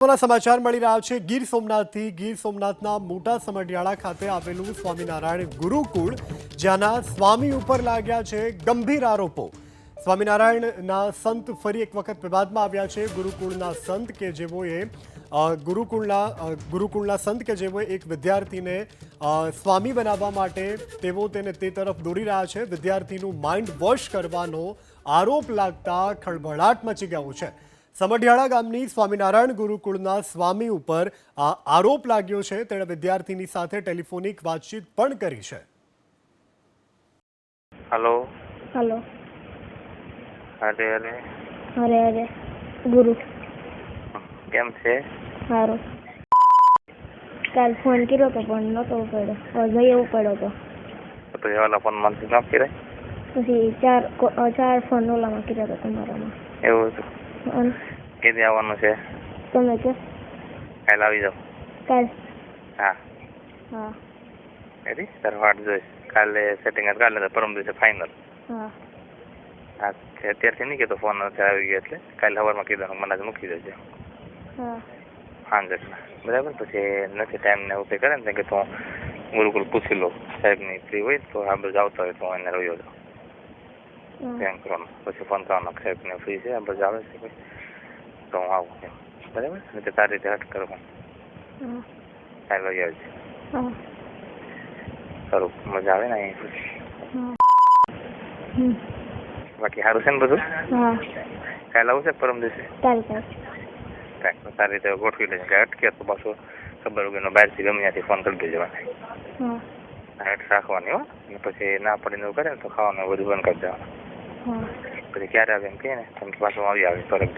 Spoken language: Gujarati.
સમાચાર મળી રહ્યા છે. ગીર સોમનાથથી ગીર સોમનાથના મોટા સમઢિયાળા ખાતે આવેલું સ્વામિનારાયણ ગુરુકુળ, જ્યાંના સ્વામી ઉપર લાગ્યા છે ગંભીર આરોપો. સ્વામિનારાયણના સંત ફરી એક વખત વિવાદમાં આવ્યા છે. ગુરુકુળના સંત કે જેઓએ ગુરુકુળના ગુરુકુળના સંત કે જેઓએ એક વિદ્યાર્થીને સ્વામી બનાવવા માટે તેઓ તેને તે તરફ દોરી રહ્યા છે. વિદ્યાર્થીનું માઇન્ડ વોશ કરવાનો આરોપ લાગતા ખળભળાટ મચી ગયો છે. સમઢિયાળા ગામની સ્વામિનારાયણ ગુરુકુળના સ્વામી ઉપર આ આરોપ લાગ્યો છે. તેણે વિદ્યાર્થીની સાથે ટેલિફોનિક વાતચીત પણ કરી છે. હલો. હલો. અરે અરે અરે અરે ગુરુ. કેમ છે? સારું કાલ ફોન કર્યો તો પણ નહોતો જઈ એવું પડ્યો તો. તો પછી ફોનમાંથી ન કરાય? પછી ચાર ચાર ફોન ઓલામાં કર્યા હતા તમારામાં. એવું હતું. કેદી આવવાનું છે તમે કે કાલે આવી જાવ કાલ હા હા રેડી તારે વાટ જોઈશ કાલે સેટિંગ કાલે પરમ દિવસે ફાઇનલ હા હા અત્યારથી નહીં કહેતો ફોન અત્યારે આવી ગયો એટલે કાલે સવારમાં કીધું મને મૂકી દેજે હા સાંજે બરાબર પછી નથી ટાઈમ ને એવું કંઈ કરે ને કે તો ગુરુકુલ પૂછી લો સાહેબની ફ્રી હોય તો આ બધું આવતા હોય તો હું એને રહ્યો જાઉં એમ કરવાનું પછી કરવાનો સાહેબને ફ્રી છે આ બધું આવે છે કોઈ તો હું આવું એમ બરાબર નહીં તો તારી રીતે હટ કરવું આવજે હા સારું મજા આવે ને અહીં હમ. બાકી સારું છે ને બધું કાલે આવું છે પરમ દિવસે સારી રીતે ગોઠવી લેજે કે અટકે તો પાછું ખબર વગરનો બહારથી ગમે ત્યાંથી ફોન કરી દેજો હા હેઠ રાખવાની હો પછી ના પડીને એવું કરે ને તો ખાવાનું બધું બંધ કરી દેવાનું હા પછી ક્યારે આવે એમ કહે ને તો એમ કે પાછું આવી આવે થોડાક